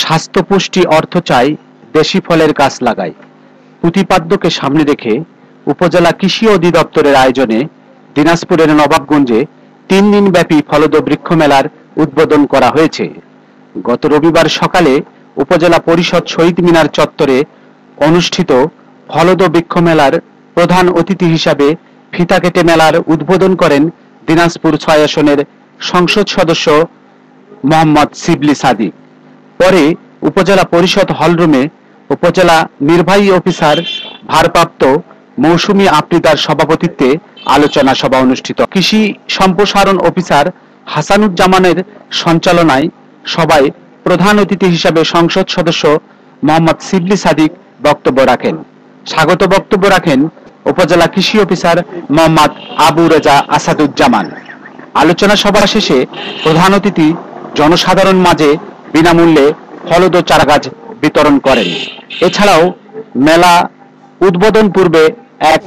স্বাস্থ্য পুষ্টি অর্থ চাই দেশি ফলের গাছ লাগাই। প্রতিপাদ্যকে সামনে রেখে উপজেলা কৃষি অধিদপ্তরের আয়োজনে দিনাজপুরের নবাবগঞ্জে তিন দিন ব্যাপী ফলদ বৃক্ষ মেলার উদ্বোধন করা হয়েছে। গত রবিবার সকালে উপজেলা পরিষদ শহীদ মিনার চত্বরে অনুষ্ঠিত ফলদ বৃক্ষ মেলার প্রধান অতিথি হিসাবে ফিতা কেটে মেলার উদ্বোধন করেন দিনাজপুর ছয় আসনের সংসদ সদস্য মোহাম্মদ সিবলি সাদিক। পরে উপজেলা পরিষদ হলরুমে উপজেলা নির্বাহী অফিসার, ভারপ্রাপ্ত মৌসুমী আফ্রিদার সভাপতিত্বে আলোচনা সভা অনুষ্ঠিত। কৃষি সম্প্রসারণ অফিসার হাসানুজ্জামানের সঞ্চালনায় সভায় প্রধান অতিথি হিসাবে সংসদ সদস্য মোহাম্মদ সিবলি সাদিক বক্তব্য রাখেন। স্বাগত বক্তব্য রাখেন উপজেলা কৃষি অফিসার মোহাম্মদ আবু রেজা আসাদুজ্জামান। আলোচনা সভা শেষে প্রধান অতিথি জনসাধারণ মাঝে বিনামূল্যে ফলদ চারাগাছ বিতরণ করেন। এছাড়াও মেলা উদ্বোধন পূর্বে এক